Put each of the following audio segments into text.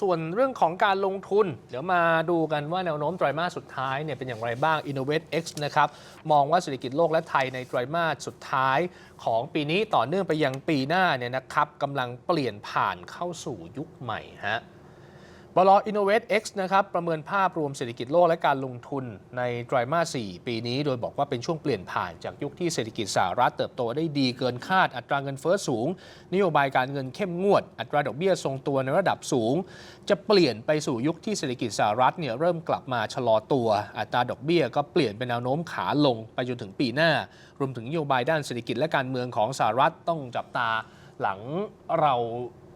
ส่วนเรื่องของการลงทุน เดี๋ยวมาดูกันว่าแนวโน้มไตรมาสสุดท้ายเนี่ยเป็นอย่างไรบ้าง Innovate X นะครับมองว่าเศรษฐกิจโลกและไทยในไตรมาสสุดท้ายของปีนี้ต่อเนื่องไปยังปีหน้าเนี่ยนะครับกำลังเปลี่ยนผ่านเข้าสู่ยุคใหม่ฮะ บลอ Innovate X นะครับ ประเมินภาพรวมเศรษฐกิจโลกและการลงทุนในไตรมาส 4 ปีนี้ โดยบอกว่าเป็นช่วงเปลี่ยนผ่านจากยุคที่เศรษฐกิจสหรัฐเติบโตได้ดีเกินคาดอัตราเงินเฟ้อสูง นโยบายการเงินเข้มงวด อัตราดอกเบี้ยทรงตัวในระดับสูง จะเปลี่ยนไปสู่ยุคที่เศรษฐกิจสหรัฐเนี่ยเริ่มกลับมาชะลอตัว อัตราดอกเบี้ยก็เปลี่ยนเป็นแนวโน้มขาลงไปจนถึงปีหน้า รวมถึงนโยบายด้านเศรษฐกิจและการเมืองของสหรัฐต้องจับตาหลังเรา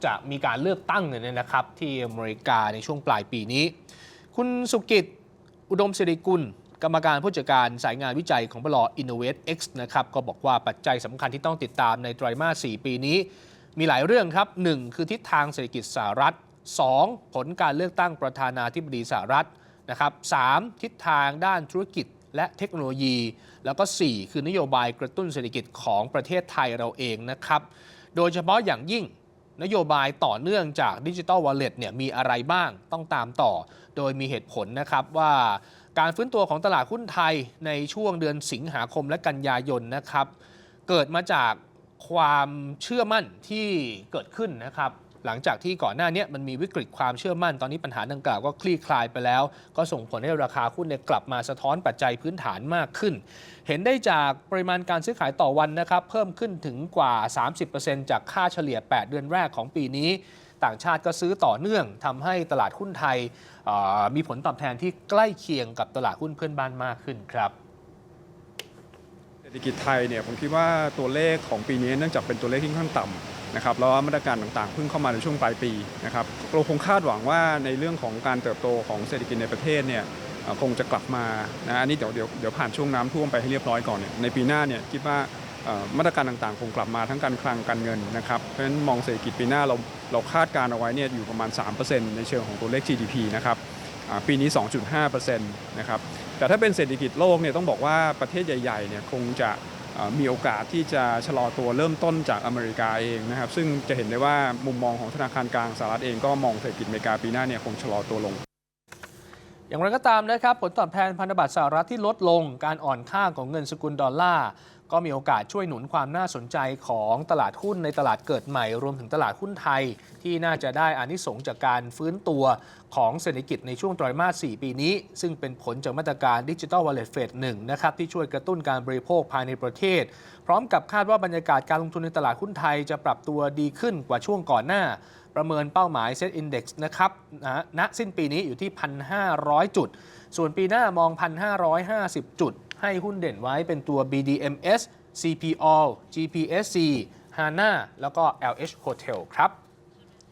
จะมีการเลือกตั้งเนี่ยนะครับที่อเมริกาในช่วงปลายปีนี้ คุณสุกิจอุดมสิริกุล กรรมการผู้จัดการสายงานวิจัยของบลอ Innovate X นะครับก็บอกว่าปัจจัยสำคัญที่ต้องติดตามในไตรมาส 4 ปีนี้ มีหลายเรื่องครับ 1. คือทิศทางเศรษฐกิจสหรัฐ 2. ผลการเลือกตั้งประธานาธิบดีสหรัฐนะครับ 3. ทิศทางด้านธุรกิจและเทคโนโลยี แล้วก็ 4 คือนโยบายกระตุ้นเศรษฐกิจของประเทศไทยเราเองนะครับ โดยเฉพาะอย่างยิ่ง นโยบายต่อเนื่องจากดิจิทัลวอลเล็ตเนี่ยมีอะไรบ้างต้องตามต่อ โดยมีเหตุผลนะครับว่าการฟื้นตัวของตลาดหุ้นไทยในช่วงเดือนสิงหาคมและกันยายนนะครับ เกิดมาจากความเชื่อมั่นที่เกิดขึ้นนะครับ หลังจากที่ก่อนหน้านี้มันมีวิกฤตความเชื่อมั่นตอนนี้ปัญหาดังกล่าวก็คลี่คลายไปแล้ว ก็ส่งผลให้ราคาหุ้นเนี่ยกลับมาสะท้อนปัจจัยพื้นฐานมากขึ้น เห็นได้จากปริมาณการซื้อขายต่อวันนะครับเพิ่มขึ้นถึงกว่า 30%จากค่าเฉลี่ย 8 เดือนแรกของปีนี้ต่างชาติก็ซื้อต่อเนื่องทำให้ตลาดหุ้นไทยมีผลตอบแทนที่ใกล้เคียงกับตลาดหุ้นเพื่อนบ้านมากขึ้นครับ ศรษฐกิจไทยเนี่ยผมคิดว่าตัวเลขของปีนี้เนื่องจากเป็นตัวเลขที่ค่อนข้างต่ำนะครับแล้วมาตรการต่างๆเพิ่งเข้ามาในช่วงปลายปีนะครับเราคงคาดหวังว่าในเรื่องของการเติบโตของเศรษฐกิจในประเทศเนี่ยคงจะกลับมานะอันนี้เดี๋ยวเดี๋ยวเดี๋ยวผ่านช่วงน้ำท่วมไปให้เรียบร้อยก่อนเนี่ยในปีหน้าเนี่ยคิดว่ามาตรการต่างๆ คงกลับมาทั้งการคลังการเงินนะครับเพราะฉะนั้นมองเศรษฐกิจปีหน้าเราเราคาดการเอาไว้เนี่ยอยู่ประมาณ 3%ในเชิงของตัวเลข GDP นะครับ ปีนี้ 2.5%นะครับแต่ถ้าเป็นเศรษฐกิจโลกเนี่ยต้องบอกว่าประเทศใหญ่ๆเนี่ยคงจะมีโอกาสที่จะชะลอตัวเริ่มต้นจากอเมริกาเองนะครับ ซึ่งจะเห็นได้ว่ามุมมองของธนาคารกลางสหรัฐเองก็มองเศรษฐกิจอเมริกาปีหน้าเนี่ยคงชะลอตัวลง อย่างไรก็ตามนะครับ ผลตอบแทนพันธบัตรสหรัฐที่ลดลงการอ่อนค่าของเงินสกุลดอลลาร์ ก็มีโอกาสช่วยหนุนความน่าสนใจของตลาดหุ้นในตลาดเกิดใหม่ รวมถึงตลาดหุ้นไทย ที่น่าจะได้อานิสงส์จากการฟื้นตัวของเศรษฐกิจในช่วงไตรมาส 4 ปีนี้ ซึ่งเป็นผลจากมาตรการดิจิ t a ลวอลเล็ตเฟสหนึ่งนะครับที่ช่วยกระตุ้นการบริโภคภายในประเทศ พร้อมกับคาดว่าบรรยากาศการลงทุนในตลาดหุ้นไทยจะปรับตัวดีขึ้นกว่าช่วงก่อนหน้า ประเมินเป้าหมาย Set Index นะครับนะณสิ้นปีนี้อยู่ที่ 1,500 จุด ส่วนปีหน้ามอง 1,550 จุด ให้หุ้นเด่นไว้เป็นตัว BDMs CPO GPSC HANA แล้วก็ LH Hotel ครับ